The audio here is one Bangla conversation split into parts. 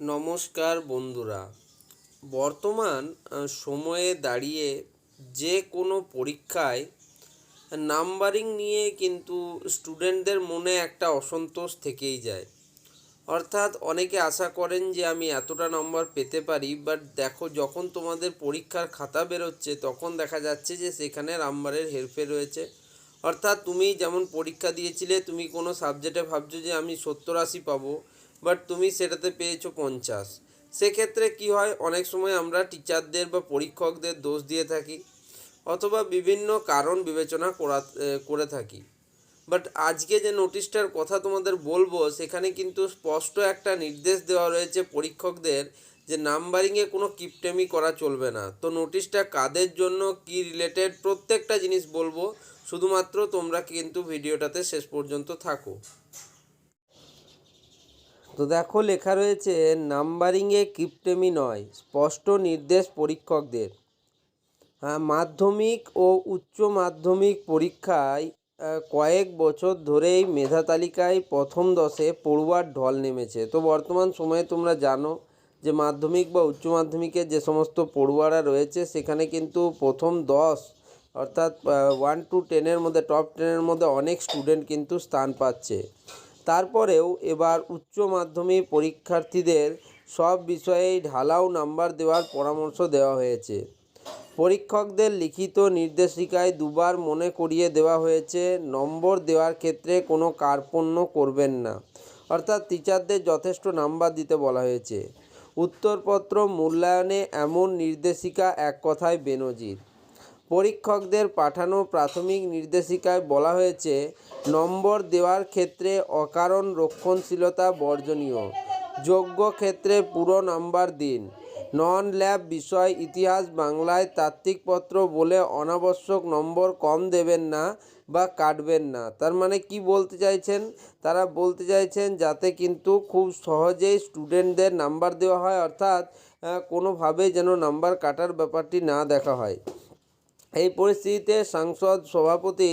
নমস্কার বন্ধুরা। বর্তমান সময়ে দাঁড়িয়ে যে কোনো পরীক্ষায় নাম্বারিং নিয়ে কিন্তু স্টুডেন্টদের মনে একটা অসন্তোষ থেকেই যায়। অর্থাৎ অনেকে আশা করেন যে আমি এতটা নম্বর পেতে পারি বাট দেখো যখন তোমাদের পরীক্ষার খাতা বেরোচ্ছে, তখন দেখা যাচ্ছে যে সেখানে নাম্বারের হেরফের রয়েছে। অর্থাৎ তুমি যেমন পরীক্ষা দিয়েছিলে, তুমি কোনো সাবজেক্টে ভাবছ যে আমি সত্তর আশি পাবো বাট তুমি সেটাতে পেয়েছ পঞ্চাশ। সেক্ষেত্রে কি হয়, অনেক সময় আমরা টিচারদের বা পরীক্ষকদের দোষ দিয়ে থাকি, অথবা বিভিন্ন কারণ বিবেচনা করা করে থাকি। বাট আজকে যে নোটিশটার কথা তোমাদের বলব, সেখানে কিন্তু স্পষ্ট একটা নির্দেশ দেওয়া রয়েছে পরীক্ষকদের যে নাম্বারিংয়ে কোনো কিপটেমি করা চলবে না। তো নোটিশটা কাদের জন্য, কি রিলেটেড প্রত্যেকটা জিনিস বলব। শুধুমাত্র তোমরা কিন্তু ভিডিওটাতে শেষ পর্যন্ত থাকো। তো দেখো লেখা রয়েছে নাম্বারিংয়ে কিপটেমি নয়, স্পষ্ট নির্দেশ পরীক্ষকদের। হ্যাঁ মাধ্যমিক ও উচ্চ মাধ্যমিক পরীক্ষায় কয়েক বছর ধরেই মেধা তালিকায় প্রথম দশে পড়ুয়ার ঢল নেমেছে। তো বর্তমান সময়ে তোমরা জানো যে মাধ্যমিক বা উচ্চ মাধ্যমিকের যে সমস্ত পড়ুয়ারা রয়েছে, সেখানে কিন্তু প্রথম দশ, অর্থাৎ ওয়ান টু টেনের মধ্যে টপ টেনের মধ্যে অনেক স্টুডেন্ট কিন্তু স্থান পাচ্ছে। তারপরেও এবার উচ্চ মাধ্যমিক পরীক্ষার্থীদের সব বিষয়েই ঢালাও নাম্বার দেওয়ার পরামর্শ দেওয়া হয়েছে। পরীক্ষকদের লিখিত নির্দেশিকায় দুবার মনে করিয়ে দেওয়া হয়েছে, নম্বর দেওয়ার ক্ষেত্রে কোনো কার্পণ্য করবেন না। অর্থাৎ টিচারদের যথেষ্ট নাম্বার দিতে বলা হয়েছে। উত্তরপত্র মূল্যায়নে এমন নির্দেশিকা এক কথায় বেনজির। পরীক্ষকদের পাঠানো প্রাথমিক নির্দেশিকায় বলা হয়েছে নম্বর দেওয়ার ক্ষেত্রে অকারণ রক্ষণশীলতা বর্জনীয়। যোগ্য ক্ষেত্রে পুরো নাম্বার দিন। নন ল্যাব বিষয় ইতিহাস বাংলায় তাত্ত্বিকপত্র বলে অনাবশ্যক নম্বর কম দেবেন না বা কাটবেন না। তার মানে কি বলতে চাইছেন? তারা বলতে চাইছেন যাতে কিন্তু খুব সহজেই স্টুডেন্টদের নাম্বার দেওয়া হয় অর্থাৎ আহ, কোনোভাবে যেন নাম্বার কাটার ব্যাপারটি না দেখা হয়। এই পরিস্থিতিতে সাংসদ সভাপতি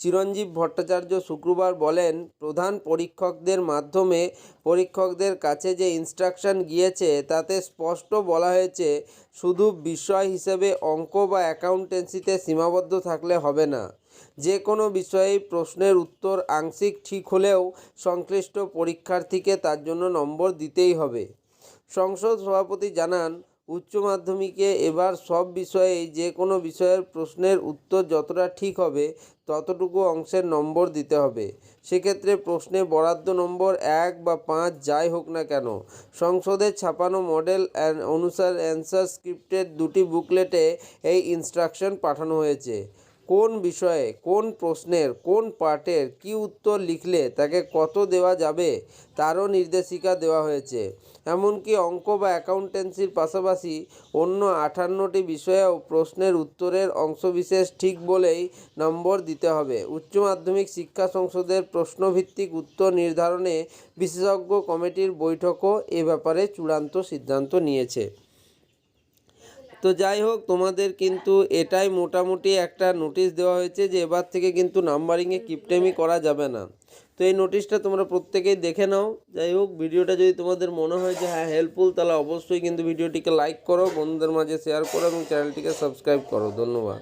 চিরঞ্জীব ভট্টাচার্য শুক্রবার বলেন, প্রধান পরীক্ষকদের মাধ্যমে পরীক্ষকদের কাছে যে ইনস্ট্রাকশন গিয়েছে তাতে স্পষ্ট বলা হয়েছে, শুধু বিষয় হিসেবে অঙ্ক বা অ্যাকাউন্টেন্সিতে সীমাবদ্ধ থাকলে হবে না। যে কোনো বিষয়েই প্রশ্নের উত্তর আংশিক ঠিক হলেও সংশ্লিষ্ট পরীক্ষার্থীকে তার জন্য নম্বর দিতেই হবে। সংসদ সভাপতি জানান উচ্চ মাধ্যমিকে এবার সব বিষয়ে যে কোনো বিষয়ের প্রশ্নের উত্তর যতটা ঠিক হবে, ততটুকু অংশের নম্বর দিতে হবে। সেক্ষেত্রে প্রশ্নে বরাদ্দ নম্বর এক বা পাঁচ যাই হোক না কেন সংসদে ছাপানো মডেল অনুসার অ্যান্সার স্ক্রিপ্টের দুটি বুকলেটে এই ইনস্ট্রাকশন পাঠানো হয়েছে। কোন বিষয়ে, কোন প্রশ্নের, কোন পার্টের কি উত্তর লিখলে তাকে কত দেওয়া যাবে তারও নির্দেশিকা দেওয়া হয়েছে। এমনকি অঙ্ক বা অ্যাকাউন্টেন্সির পাশাপাশি অন্য আটান্নটি বিষয়েও প্রশ্নের উত্তরের অংশবিশেষ ঠিক বলেই নম্বর দিতে হবে। উচ্চ মাধ্যমিক শিক্ষা সংসদের প্রশ্নভিত্তিক উত্তর নির্ধারণে বিশেষজ্ঞ কমিটির বৈঠকও এ ব্যাপারে চূড়ান্ত সিদ্ধান্ত নিয়েছে। তো যাই হোক, তোমাদের কিন্তু এটাই মোটামুটি একটা নোটিশ দেওয়া হয়েছে যে এবার থেকে কিন্তু নাম্বারিংয়ে কিপটেমি করা যাবে না। তো এই নোটিশটা তোমরা প্রত্যেকেই দেখে নাও। যাই হোক, ভিডিওটা যদি তোমাদের মনে হয় যে হ্যাঁ হেল্পফুল তাহলে অবশ্যই কিন্তু ভিডিওটিকে লাইক করো, বন্ধুদের মাঝে শেয়ার করো এবং চ্যানেলটিকে সাবস্ক্রাইব করো। ধন্যবাদ।